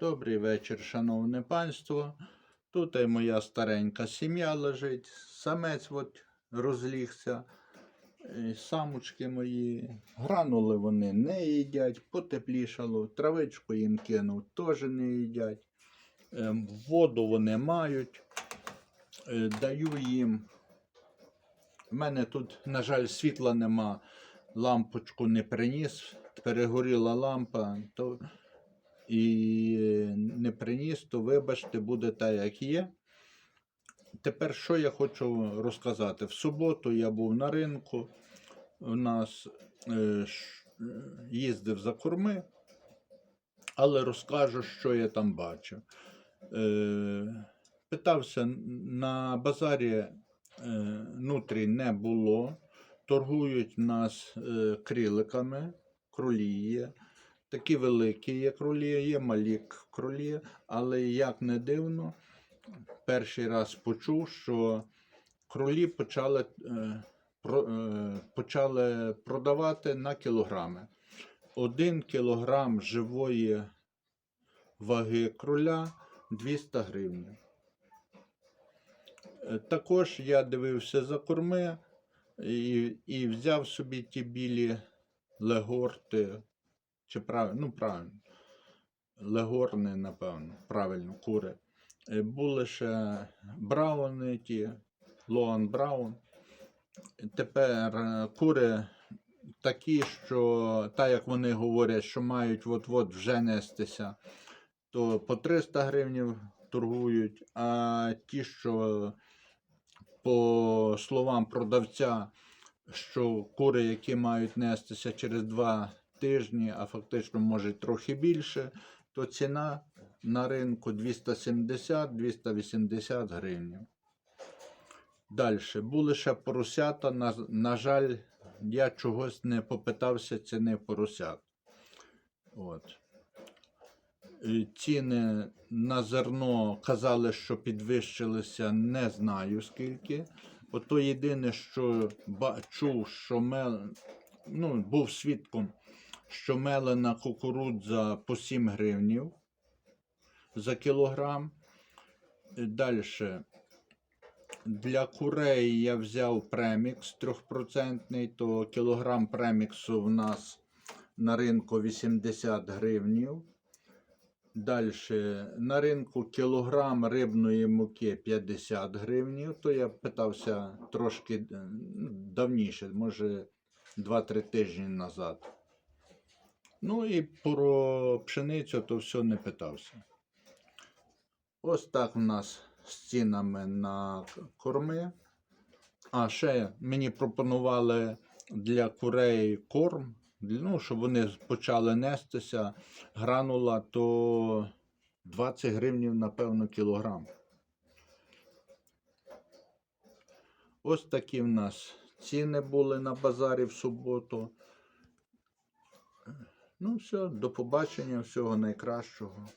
Добрий вечір, шановне панство. Тут і моя старенька сім'я лежить. Самець от розлігся. І Самочки мої. Гранули вони не їдять, потеплішало. Травичку їм кинув, теж не їдять. Ем, Воду вони мають. Е, Даю їм. У мене тут, на жаль, світла нема. Лампочку не приніс. Перегоріла лампа. То і не приніс, то вибачте, буде так, як є. Тепер що я хочу розказати? В суботу я був на ринку, у нас е, їздив за корми, але розкажу, що я там бачив. Е, питався на базарі е, нутрій не було. Торгують нас е, криликами, кролі є. Такі великі є кролі, є малі кролі, але як не дивно, перший раз почув, що кролі почали, е, про, е, почали продавати на кілограми. Один кілограм живої ваги кроля 200 гривень. Е, Також я дивився за корми і, і взяв собі ті білі легорти, чи правильно, ну правильно, легорни, напевно, правильно, кури. Е, Були ще брауни ті, Лоан Браун. Тепер е, кури такі, що, так як вони говорять, що мають от-от вже нестися, то по 300 гривень торгують, а ті, що по словам продавця, що кури, які мають нестися через 2 тижні, а фактично може трохи більше, то ціна на ринку 270-280 гривень. Далі. Були ще поросята. На, на жаль, я чогось не попитався ціни поросят. От. Ціни на зерно казали, що підвищилися, не знаю скільки. Ото єдине, що чув, що мел... ну, був свідком, що мелена кукурудза по 7 гривнів за кілограм. Далі. Для курей я взяв премікс 3%, то кілограм преміксу в нас на ринку 80 гривнів. Далі на ринку кілограм рибної муки 50 гривнів. То я питався трошки ну, давніше, може 2-3 тижні назад. Ну і про пшеницю то все не питався. Ось так у нас з цінами на корми. А ще мені пропонували для курей корм, ну, щоб вони почали нестися. Гранула то 20 гривнів, напевно, кілограм. Ось такі в нас ціни були на базарі в суботу. Ну, все, до побачення, всього найкращого.